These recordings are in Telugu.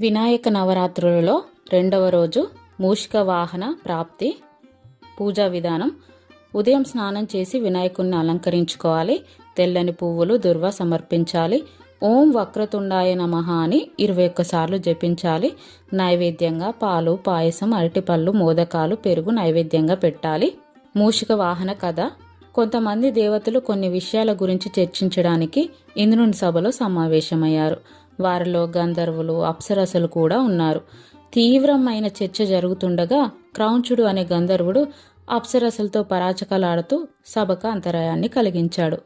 వినాయక నవరాత్రులలో రెండవ రోజు మూషిక వాహన ప్రాప్తి పూజా విధానం. ఉదయం స్నానం చేసి వినాయకుణ్ణి అలంకరించుకోవాలి. తెల్లని పువ్వులు దుర్వ సమర్పించాలి. ఓం వక్రతుండాయ నమ అని ఇరవై ఒక్కసార్లు జపించాలి. నైవేద్యంగా పాలు పాయసం అరటిపళ్ళు మోదకాలు పెరుగు నైవేద్యంగా పెట్టాలి. మూషిక వాహన కథ. కొంతమంది దేవతలు కొన్ని విషయాల గురించి చర్చించడానికి ఇంద్రుని సభలో సమావేశమయ్యారు. వారిలో గంధర్వులు అప్సరసలు కూడా ఉన్నారు. తీవ్రమైన చర్చ జరుగుతుండగా క్రౌంచుడు అనే గంధర్వుడు అప్సరసలతో పరాచకలాడుతూ సభకు అంతరాయాన్ని కలిగించాడు.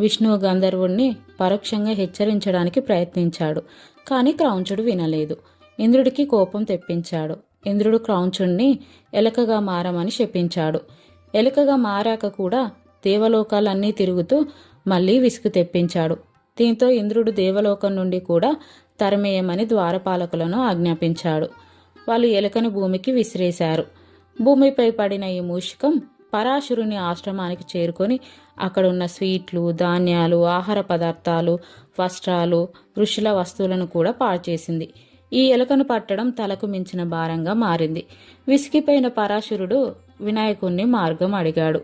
విష్ణువు గంధర్వుణ్ణి పరోక్షంగా హెచ్చరించడానికి ప్రయత్నించాడు కానీ క్రౌంచుడు వినలేదు. ఇంద్రుడికి కోపం తెప్పించాడు. ఇంద్రుడు క్రౌంచుణ్ణి ఎలకగా మారమని శపించాడు. ఎలకగా మారాక కూడా దేవలోకాలన్నీ తిరుగుతూ మళ్ళీ విసుగు తెప్పించాడు. దీంతో ఇంద్రుడు దేవలోకం నుండి కూడా తరమేయమని ద్వారపాలకులను ఆజ్ఞాపించాడు. వాళ్ళు ఎలుకను భూమికి విసిరేశారు. భూమిపై పడిన ఈ మూషికం పరాశురుని ఆశ్రమానికి చేరుకొని అక్కడ ఉన్న స్వీట్లు ధాన్యాలు ఆహార పదార్థాలు వస్త్రాలు ఋషుల వస్తువులను కూడా పాడుచేసింది. ఈ ఎలుకను పట్టడం తలకు మించిన భారంగా మారింది. విసిగిపోయిన పరాశురుడు వినాయకుణ్ణి మార్గం అడిగాడు.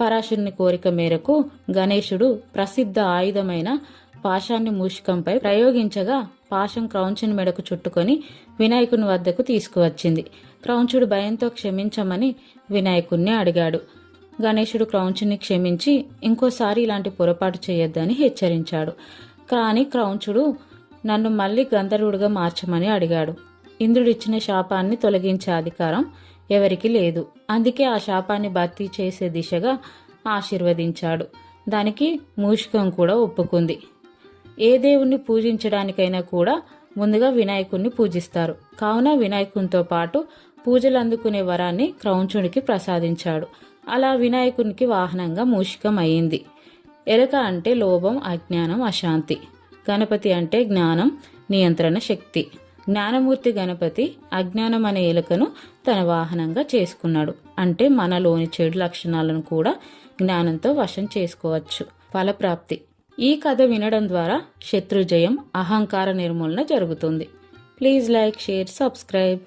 పరాశురుని కోరిక మేరకు గణేశుడు ప్రసిద్ధ ఆయుధమైన పాశాన్ని మూషికంపై ప్రయోగించగా పాశం క్రౌంచుని మెడకు చుట్టుకొని వినాయకుని వద్దకు తీసుకువచ్చింది. క్రౌంచుడు భయంతో క్షమించమని వినాయకుణ్ణి అడిగాడు. గణేశుడు క్రౌంచుని క్షమించి ఇంకోసారి ఇలాంటి పొరపాటు చేయొద్దని హెచ్చరించాడు. కానీ క్రౌంచుడు నన్ను మళ్ళీ గంధర్వుడిగా మార్చమని అడిగాడు. ఇంద్రుడిచ్చిన శాపాన్ని తొలగించే అధికారం ఎవరికి లేదు. అందుకే ఆ శాపాన్ని భర్తీ చేసే దిశగా ఆశీర్వదించాడు. దానికి మూషికం కూడా ఒప్పుకుంది. ఏ దేవుణ్ణి పూజించడానికైనా కూడా ముందుగా వినాయకుణ్ణి పూజిస్తారు. కావున వినాయకునితో పాటు పూజలు అందుకునే వరాన్ని క్రౌంచుడికి ప్రసాదించాడు. అలా వినాయకునికి వాహనంగా మూషికం అయింది ఎలుక అంటే లోభం అజ్ఞానం అశాంతి. గణపతి అంటే జ్ఞానం నియంత్రణ శక్తి. జ్ఞానమూర్తి గణపతి అజ్ఞానం అనే ఎలుకను తన వాహనంగా చేసుకున్నాడు. అంటే మనలోని చెడు లక్షణాలను కూడా జ్ఞానంతో వశం చేసుకోవచ్చు. ఫలప్రాప్తి. ఈ కథ వినడం ద్వారా శత్రుజయం అహంకార నిర్మూలన జరుగుతుంది. Please like share subscribe.